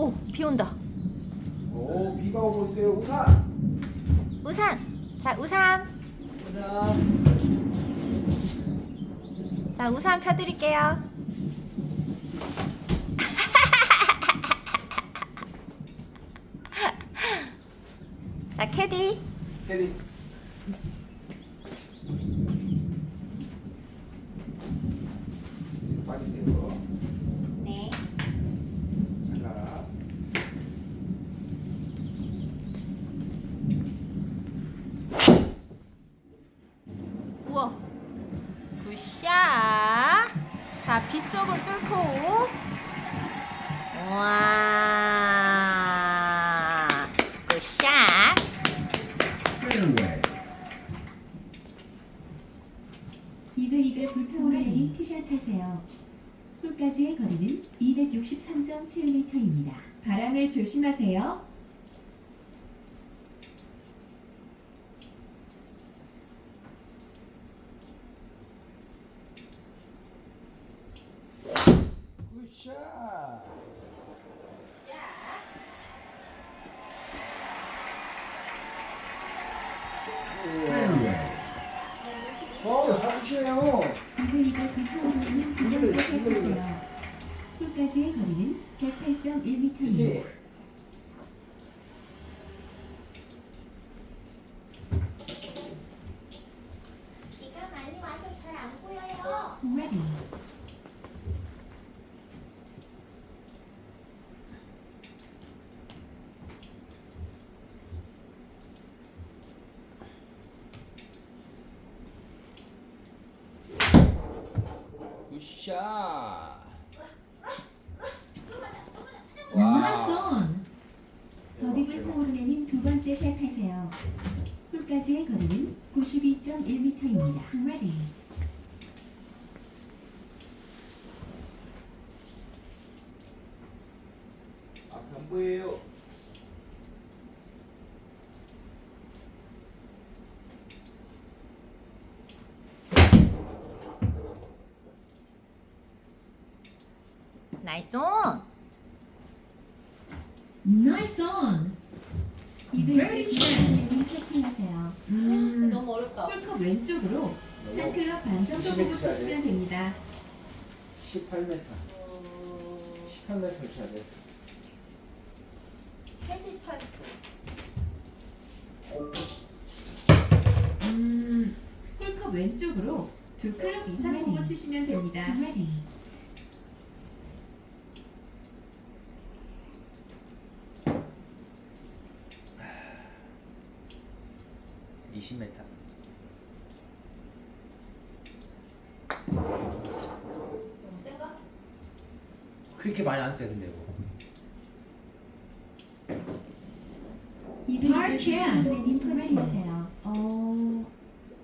오, 비 온다. 오 비가 오고 있어요 우산 우산. 자, 우산. 우산 자, 우산 펴드릴게요. 자, 캐디. 테디 빠지세요 네. 잠깐 우와. 굿샷. 자, 빗속을 뚫고. 우와. 굿샷. 페어웨이 이글이글 불 하세요. 홀까지의 거리는 263.7m입니다. 바람을 조심하세요. 굿샷 페어웨이 어 사주시네요 이글이글 하세요. 홀까지의 거리는 108.1m입니다. 그치 비가 많이 와서 잘 안 보여요. Ready. 굿샷 Nice on. 불타오르는 두 번째 샷 하세요. 홀까지의 거리는 92.1m입니다. Ready. 앞에 안 보여요 나이스 온. Nice on. 캐팅하세요. 음. 너무 어렵다. 홀컵 왼쪽으로 한 클럽 반 정도 보고 치시면 됩니다. 18m 18m 쳐야 돼 캐디 찬스. 음, 홀컵 왼쪽으로 두 클럽 이상 보고 치시면 됩니다. 이십 m 너무 센가? 그렇게 많이 안 써요 근데 이거. 이글이글 불타오르는 캐팅하세요. 어,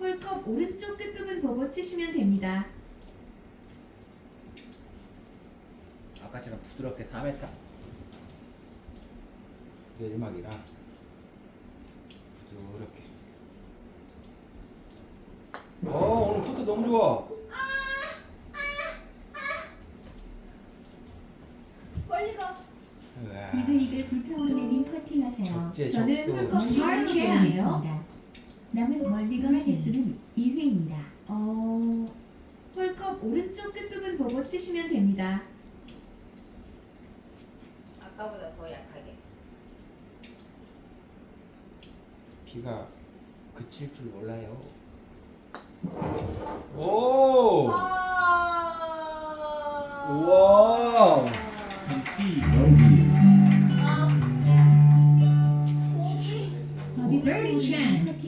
홀컵 오른쪽 끝부분 보고 치시면 됩니다. 아까처럼 부드럽게 3m 내리막이라 부드럽게. 어 오늘 포트 너무 좋아 멀리 가. 우와. 이글이글 불타오르는 퍼팅하세요. 적재, 저는 적소. 홀컵 Hard 이글을 chance. 보이네요. 남은 멀리건 횟수는 2회입니다. 어, 홀컵 오른쪽 끝부분 보고 치시면 됩니다. 아까보다 더 약하게. 비가 그칠 줄 몰라요 오 아. 우와 고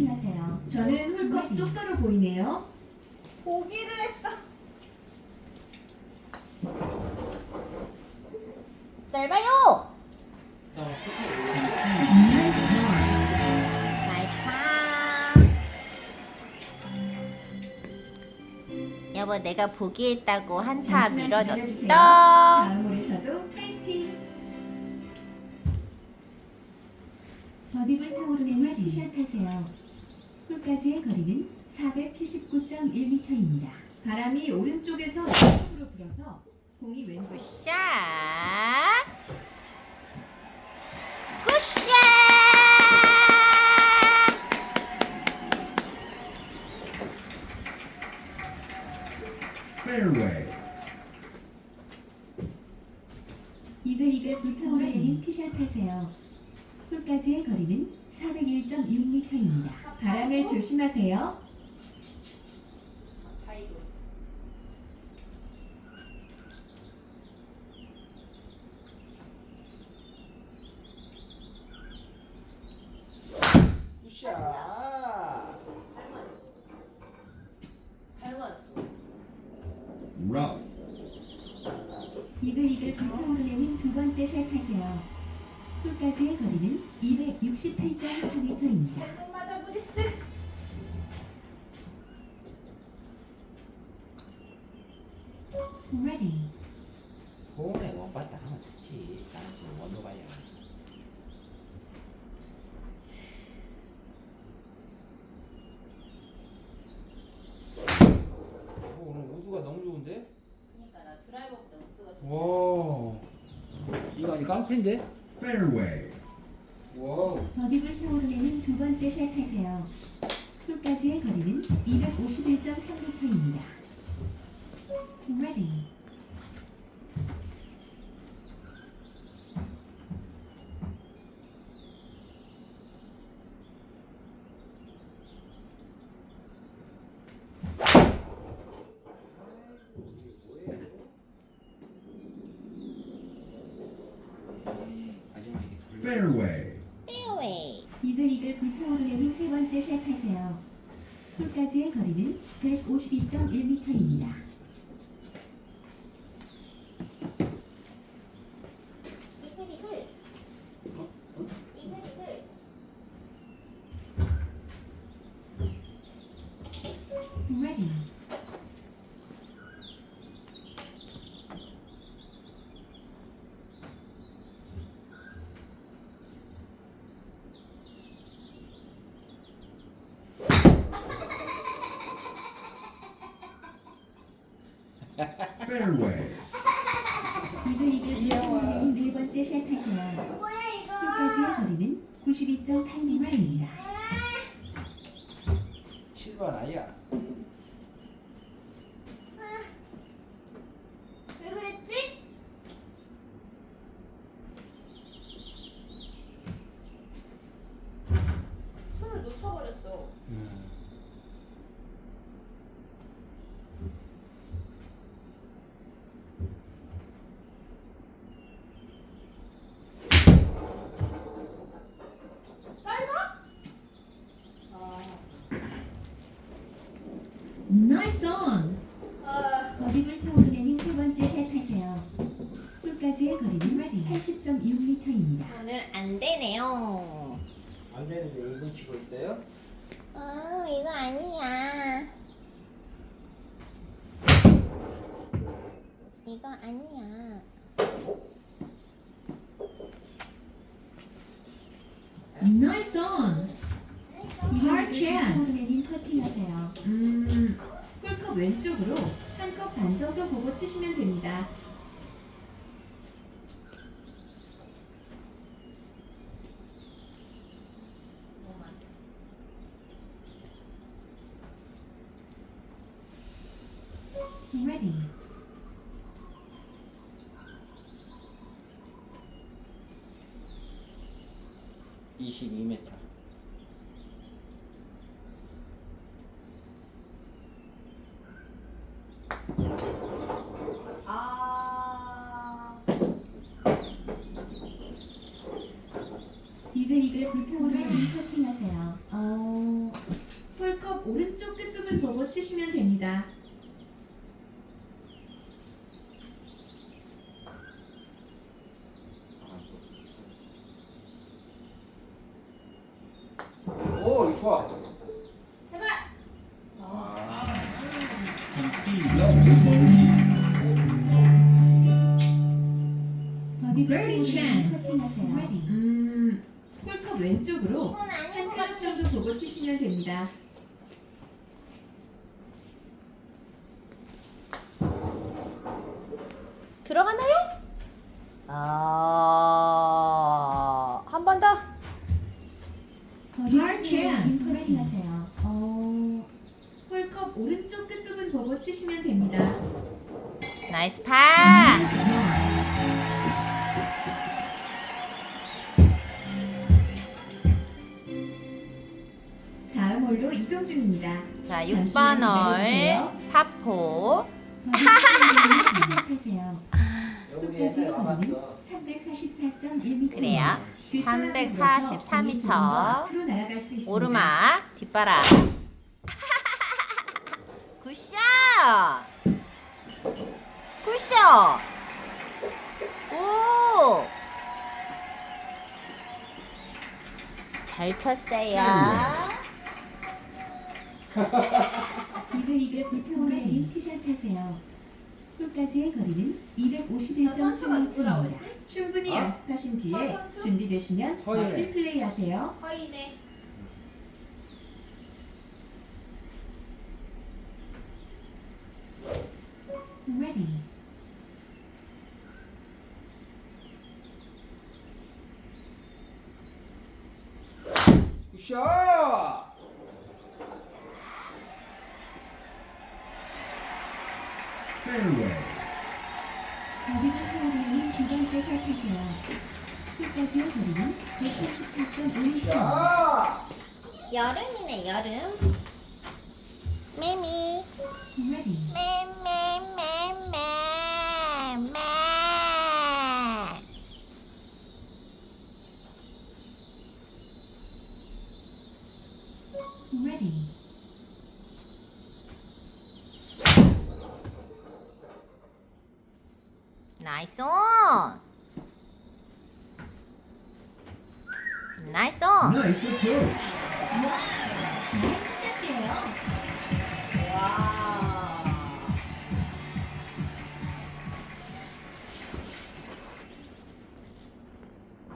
퍼팅하세요. 저는 홀컵 똑바로 보이네요. 고기를 했어. 짧아요. 나이스 파. 여보 내가 잠시만 기다려주세요. 밀어줬죠. 다음 홀에서도 파이팅! 버디불 타오르는 티샷 하세요. 서울까지의 거리는 479.1m입니다. 바람이 오른쪽에서 왼쪽으로 불어서 공이 왼쪽 굿샷 굿샷 페어웨이 이글이글 불타오르는 티샷 하세요. 홀까지의 거리는 401.6m입니다. 바람을 조심하세요. 다이브. 굿샷. 잘 맞았어. 잘 맞았어. rough, 이글 이글 불타오르는 두 번째 샷 하세요. 홀까지의 거리는 268.4m입니다. Ready. 홈에 원봤다 하면 좋지. 나는 지금 원도 가야. 오, 오늘 우드가 너무 좋은데? 그러니까 나 드라이버보다 우드가 좋아. 와. 이거 아니 깡패인데? fairway, 와우. 버디 불타오르는 두 번째 샷 하세요. 홀까지의 거리는 251.3m입니다. Ready. fairway, 불타오르는 세 번째 샷 하세요. 홀까지의 거리는 152.1m입니다. 이글 이글. 이글 이글. Ready. fairway, 이글이글 귀여워. 불타오르는 네 번째 샷 하세요. 뭐야 이거? 홀까지의 거리는 92.8m입니다. 7번 아이야. 왜 그랬지? 손을 놓쳐버렸어. 음. 짧아? 아. Nice on. 아. 버디 불타오르는 세 번째 샷 하세요. 홀까지의 거리는 80.6m입니다. 오늘 안 되네요. 안 되는데 이거 치고 있어요? 아, 이거 아니야. 이거 아니야. Nice on. Hard chance. 는 퍼팅하세요. 음, 홀컵 왼쪽으로 한 컵 반 정도 보고 치시면 됩니다. Ready. 이십이 m 아. 이글이글 불타오르는 퍼팅하세요. 어, 홀컵 오른쪽 끝부분 보고 치시면 됩니다. 아, 한 번 더. Hard 하세요 어, 홀컵 오른쪽 끝부분 보고 치시면 됩니다. 나이스 파. 다음 홀로 이동 중입니다. 자, 잠시만요, 6번 홀 기다려주세요. 파포. 선택하세요. 여기에서 와봤어 344.1m. 그래요. 344m. 앞으로 날아갈 수 있습니다. 오르막 뒷바람. 굿샷. 굿샷. 오. 잘 쳤어요. 이글 이글 불평호라님 티샷 하세요. 홀까지의 거리는 251.7m입니다. 충분히 어? 연습하신 뒤에 선수? 준비되시면 허예. 멋진 플레이 하세요. 허이네. Ready. 굿샷 Fairway. 더비 불평호라님 두 번째 샷 하세요. 홀까지의 거리는 184.5m입니다. 자 여름이네 여름. 매미. 매매매매매. Ready. 나이스 온. 나이스 온. Nice approach. 나이스 샷이에요.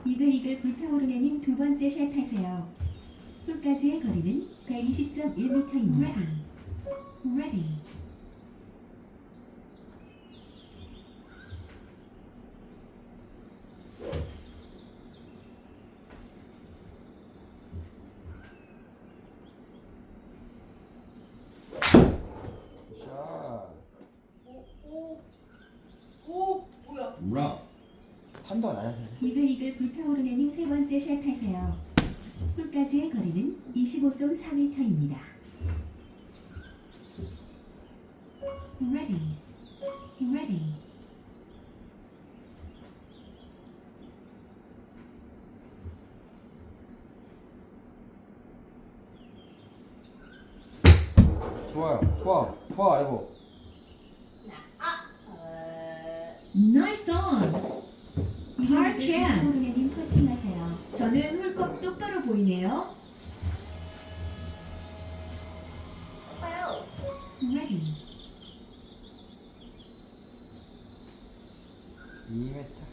이글 이글 불타오르네님 두 번째 샷 하세요. 홀까지의 거리는 120.1m입니다. Ready. 굿샷 오, 뭐야? Rough. 탄도 안 나야 이글 이글 불타오르네님 세 번째 샷 하세요. 홀까지의 거리는 25.4m입니다. Ready. Ready. 좋아요 좋아 좋아 이거 Nice on. Hard chance. 님 퍼팅하세요. 저는 홀컵 똑바로 보이네요. Ready. 2m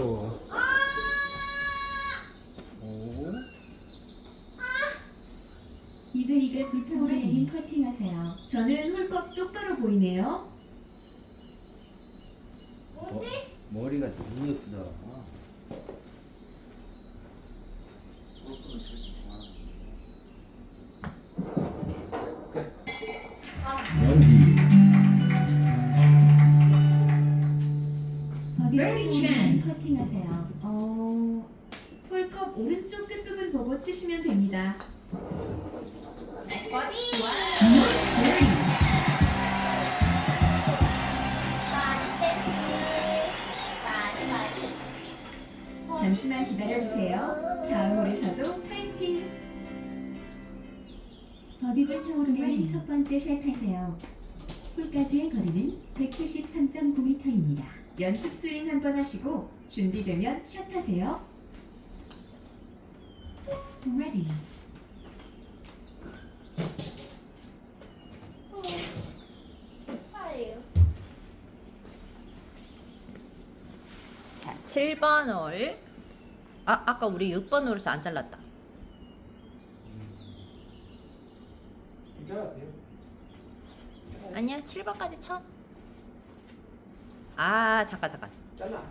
부드러워 오 이글 이글 불타오르님 퍼팅하세요. 저는 홀컵 똑바로 보이네요. 뭐지? 머리가 너무 예쁘다 퍼팅하세요. 어, 홀컵 오른쪽 끝부분 보고 치시면 됩니다. 잠시만 기다려주세요. 다음 홀에서도 파이팅! 버디불 타오르는 첫 번째 샷 하세요. 홀까지의 거리는 173.9m입니다. 연습 스윙 한 번 하시고 준비되면 샷 하세요. Ready. 아유. 자, 7번 홀. 아, 아까 우리 6번 홀에서 안 잘랐다. 괜찮아도 돼요 아니야, 7번까지 쳐. 아, 잠깐 잠깐. 잘라